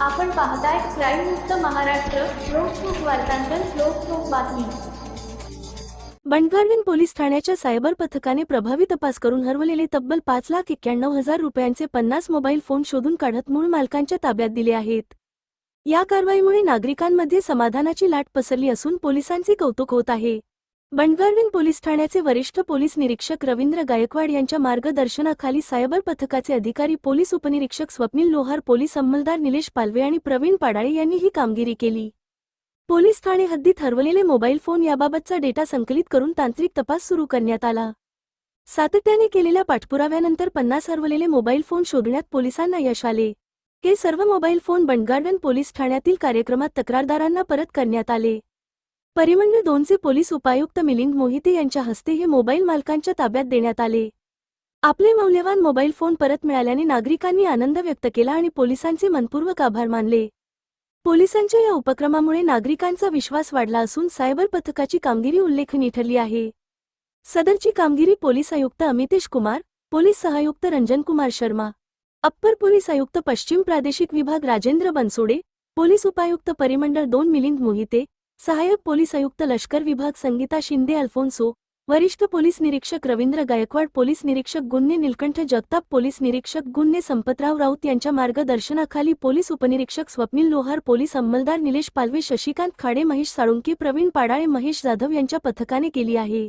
आपण पाहताय क्राईम मुक्त महाराष्ट्र लोकसुख वार्तांकन लोकसुख बातमी. बंडगार्डन पोलीस ठाण्याच्या सायबर पथकाने प्रभावी तपास करून हरवलेले तब्बल पाच लाख एक्क्याण्णव हजार रुपयांचे पन्नास मोबाईल फोन शोधून काढत मूळ मालकांच्या ताब्यात दिले आहेत. या कारवाईमुळे नागरिकांमध्ये समाधानाची लाट पसरली असून पोलिसांचे कौतुक होत आहे. बंडगार्डन पोलीस ठाण्याचे वरिष्ठ पोलीस निरीक्षक रवींद्र गायकवाड यांच्या मार्गदर्शनाखाली सायबर पथकाचे अधिकारी पोलीस उपनिरीक्षक स्वप्नील लोहार पोलीस अंमलदार निलेश पालवे आणि प्रवीण पाडाळे यांनी ही कामगिरी केली. पोलीस ठाणे हद्दीत हरवलेले मोबाईल फोन याबाबतचा डेटा संकलित करून तांत्रिक तपास सुरू करण्यात आला. सातत्याने केलेल्या पाठपुराव्यानंतर पन्नास हरवलेले मोबाईल फोन शोधण्यात पोलिसांना यश आले. हे सर्व मोबाईल फोन बंडगार्डन पोलीस ठाण्यातील कार्यक्रमात तक्रारदारांना परत करण्यात आले. परिमंडळ दोनचे पोलीस उपायुक्त मिलिंद मोहिते यांच्या हस्ते हे मोबाईल मालकांच्या ताब्यात देण्यात आले. आपले मौल्यवान मोबाईल फोन परत मिळाल्याने नागरिकांनी आनंद व्यक्त केला आणि पोलिसांचे मनपूर्वक आभार मानले. पोलिसांच्या या उपक्रमामुळे नागरिकांचा विश्वास वाढला असून सायबर पथकाची कामगिरी उल्लेखनीय ठरली आहे. सदरची कामगिरी पोलीस आयुक्त अमितेश कुमार पोलीस सहायुक्त रंजन कुमार शर्मा अप्पर पोलीस आयुक्त पश्चिम प्रादेशिक विभाग राजेंद्र बनसोडे पोलीस उपायुक्त परिमंडळ दोन मिलिंद मोहिते सहाय्यक पोलीस आयुक्त लष्कर विभाग संगीता शिंदे अल्फोन्सो वरिष्ठ पोलीस निरीक्षक रवींद्र गायकवाड पोलीस निरीक्षक गुन्हे निलकंठ जगताप पोलीस निरीक्षक गुन्हे संपतराव राऊत यांच्या मार्गदर्शनाखाली पोलीस उपनिरीक्षक स्वप्नील लोहार पोलीस अंमलदार निलेश पालवे शशिकांत खाडे महेश साळुंकी प्रवीण पाडाळे महेश जाधव यांच्या पथकाने केली आहे.